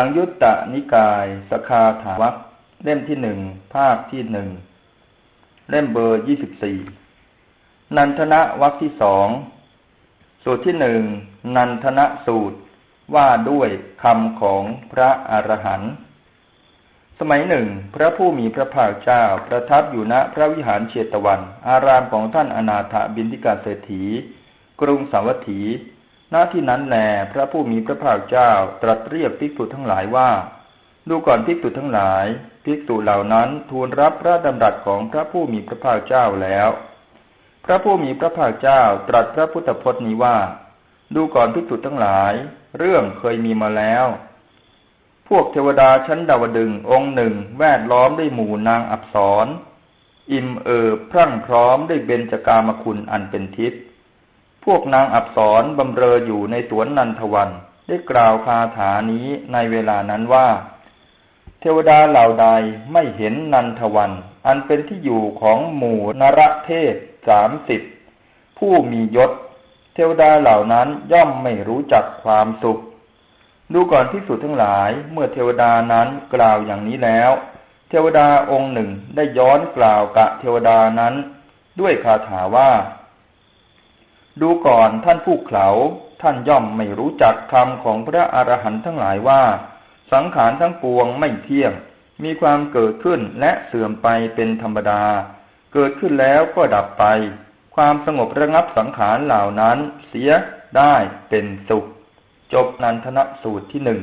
สังยุตตนิกาย สคาถาวัคเล่มที่หนึ่งภาคที่หนึ่งเล่มเบอร์ยี่สิบสี่นันทนะวัคที่สองสูตรที่หนึ่งนันทนะสูตรว่าด้วยคำของพระอรหันต์สมัยหนึ่ง พระผู้มีพระภาคเจ้าประทับอยู่ณพระวิหารเชตวัน อารามของท่านอนาถบินทิกาเศรษฐี กรุงสาวัตถี หน้าที่นั้นแลพระผู้มีพระภาคเจ้าตรัสเรียกภิกษุทั้งหลายว่า ดูก่อนภิกษุทั้งหลายภิกษุเหล่านั้นทูลรับพระดำรัสของพระผู้มีพระภาคเจ้าแล้ว พระผู้มีพระภาคเจ้าตรัสพระพุทธพจน์นี้ว่า ดูก่อนภิกษุทั้งหลาย เรื่องเคยมีมาแล้ว พวกเทวดาชั้นดาวดึงองค์หนึ่งแวดล้อมด้วยหมู่นางอับสรอิ่มเอิบพรั่งพร้อมด้วยเบญจกามคุณอันเป็นทิพย์ พวกนางอับสรบำเรออยู่ในสวนนันทวัน ได้กล่าวคาถานี้ในเวลานั้นว่า เทวดาเหล่าใดไม่เห็นนันทวัน อันเป็นที่อยู่ของหมู่นรเทศสามสิบผู้มียศ เทวดาเหล่านั้นย่อมไม่รู้จักความสุข ดูก่อนที่สุดทั้งหลายเมื่อเทวดานั้นกล่าวอย่างนี้แล้ว เทวดาองค์หนึ่งได้ย้อนกล่าวกะเทวดานั้น ด้วยคาถาว่า ดูก่อนท่านผู้เขาท่านย่อมไม่รู้จักคำของพระอรหันต์ทั้งหลายว่า สังขารทั้งปวงไม่เที่ยง มีความเกิดขึ้นและเสื่อมไปเป็นธรรมดา เกิดขึ้นแล้วก็ดับไป ความสงบระงับสังขารเหล่านั้นเสียได้เป็นสุข จบนันทนสูตรที่หนึ่ง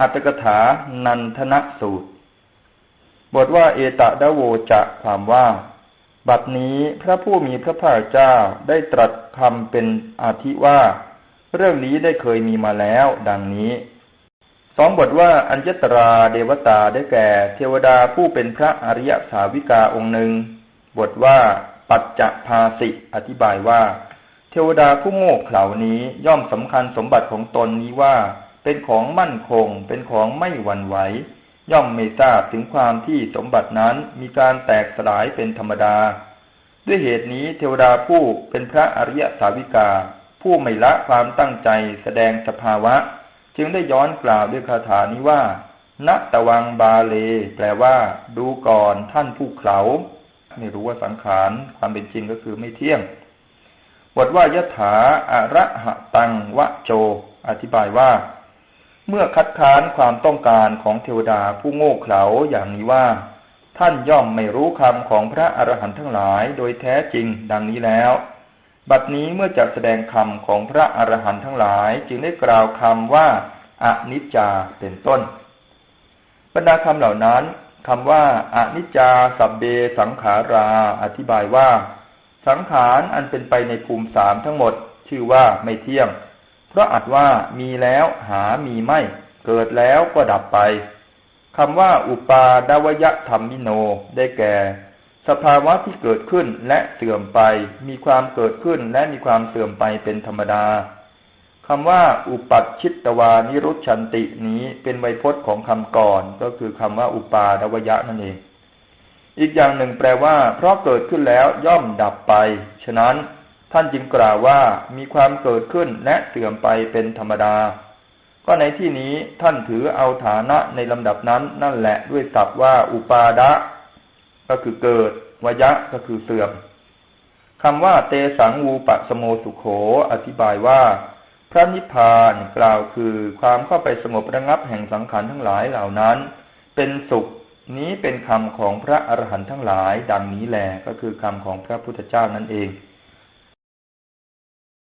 อัตถกถานันทนสูตร บทว่าเอตะดะโวจะความว่า บัดนี้พระผู้มีพระภาคเจ้าได้ตรัสคำเป็นอาทิว่า เรื่องนี้ได้เคยมีมาแล้ว ดังนี้สองบทว่าอัญญตราเดวตาได้แก่เทวดาผู้เป็นพระอริยสาวิกาองค์หนึ่ง บทว่า ปัจจภาสิอธิบายว่า เทวดาผู้โง่เขลานี้ย่อมสำคัญสมบัติของตนนี้ว่า เป็นของมั่นคง เป็นของไม่หวั่นไหว ย่อมไม่ทราบถึงความที่สมบัตินั้นมีการแตกสลายเป็นธรรมดา ด้วยเหตุนี้เทวดาผู้เป็นพระอริยสาวิกา ผู้ไม่ละความตั้งใจแสดงสภาวะ จึงได้ย้อนกล่าวด้วยคาถานี้ว่าณตะวังบาเล แปลว่า ดูก่อนท่านผู้เขาไม่รู้ว่าสังขารความเป็นจริงก็คือไม่เที่ยงบทว่ายถาอะระหะตังวะโจ อธิบายว่า เมื่อคัดค้านความต้องการของเทวดาผู้โง่เขลาอย่างนี้ว่า ท่านย่อมไม่รู้คำของพระอรหันต์ทั้งหลายโดยแท้จริงดังนี้แล้ว บัดนี้เมื่อจะแสดงคำของพระอรหันต์ทั้งหลายจึงได้กล่าวคำว่าอนิจจาเป็นต้น บรรดาคำเหล่านั้นคำว่าอนิจจาสับเบสังขารา อธิบายว่า สังขารอันเป็นไปในภูมิสามทั้งหมด ชื่อว่าไม่เที่ยง เพราะอัดว่ามีแล้วหามีไม่ เกิดแล้วก็ดับไปคำว่าอุปาดวยธรรมิโนได้แก่ สภาวะที่เกิดขึ้นและเสื่อมไป มีความเกิดขึ้นและมีความเสื่อมไปเป็นธรรมดาคำว่า อุปัชชิตวานิรุชันตินี้เป็นไวยพจน์ของคำก่อน ก็คือคำว่าอุปาดวยะนั่นเอง อีกอย่างหนึ่งแปลว่า เพราะเกิดขึ้นแล้วย่อมดับไป ฉะนั้น ท่านจึงกล่าวว่ามีความเกิดขึ้นและเสื่อมไปเป็นธรรมดา ก็ในที่นี้ท่านถือเอาฐานะในลำดับนั้นนั่นแหละด้วยศัพท์ว่าอุปาดะ ก็คือเกิดวยะก็คือเสื่อมคำว่าเตสังวูปะสโมสุโข อธิบายว่า พระนิพพานกล่าวคือความเข้าไปสงบระงับแห่งสังขารทั้งหลายเหล่านั้น เป็นสุขนี้เป็นคำของพระอรหันต์ทั้งหลาย ดังนี้แหลก็คือคำของพระพุทธเจ้านั่นเอง